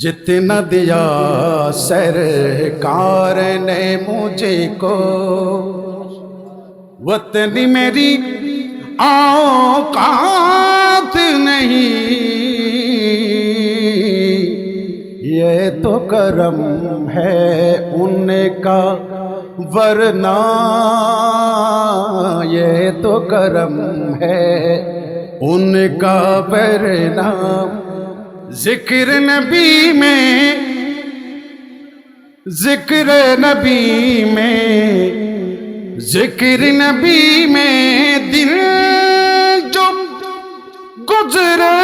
جتنا دیا سرکار نے مجھے کو وطن میری اوقات نہیں۔ یہ تو کرم ہے ان کا ورنہ۔ یہ تو کرم ہے ان کا ورنہ۔ ذکر نبی میں، ذکر نبی میں، ذکر نبی میں دل جو گزرے۔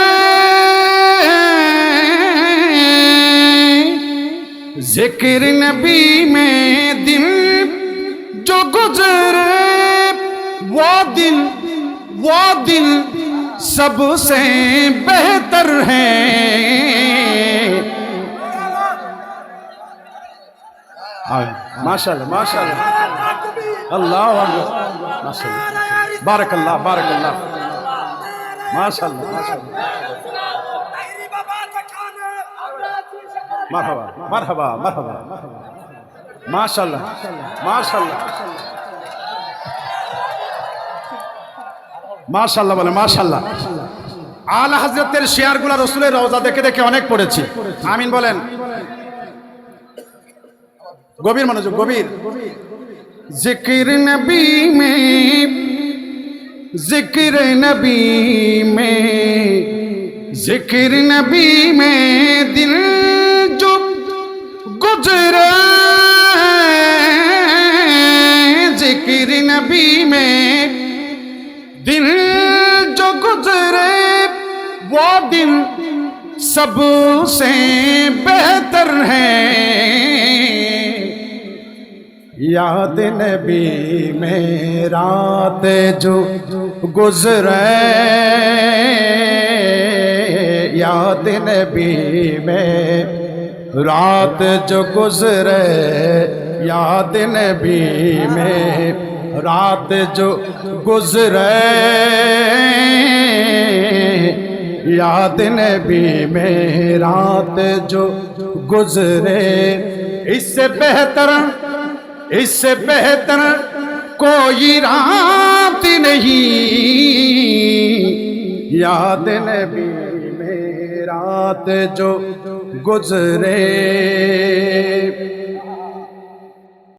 ذکر نبی میں دل جو گزرے، وہ دل وہ دل سب سے بہتر ہے۔ মাশাআল্লাহ আল্লাহ বলে মাশাল্লাহ আল হাজরতের শেয়ারগুলো রসুলের রওজা দেখে দেখে অনেক পড়েছি। আমিন বলেন। گوبیر منوج گوبیر ذکر نبی میں ذکر نبی میں ذکر نبی میں دل جو گزرا ذکر نبی میں دل جو گزرے وہ دل سب سے بہتر ہے۔ یاد نبی میں رات جو گزرے۔ یاد نبی میں رات جو گزرے۔ یاد نبی میں رات جو گزرے۔ یاد نبی میں رات جو گزرے۔ اس سے بہتر اس سے بہتر کوئی رات نہیں۔ یاد نبی میں رات جو گزرے۔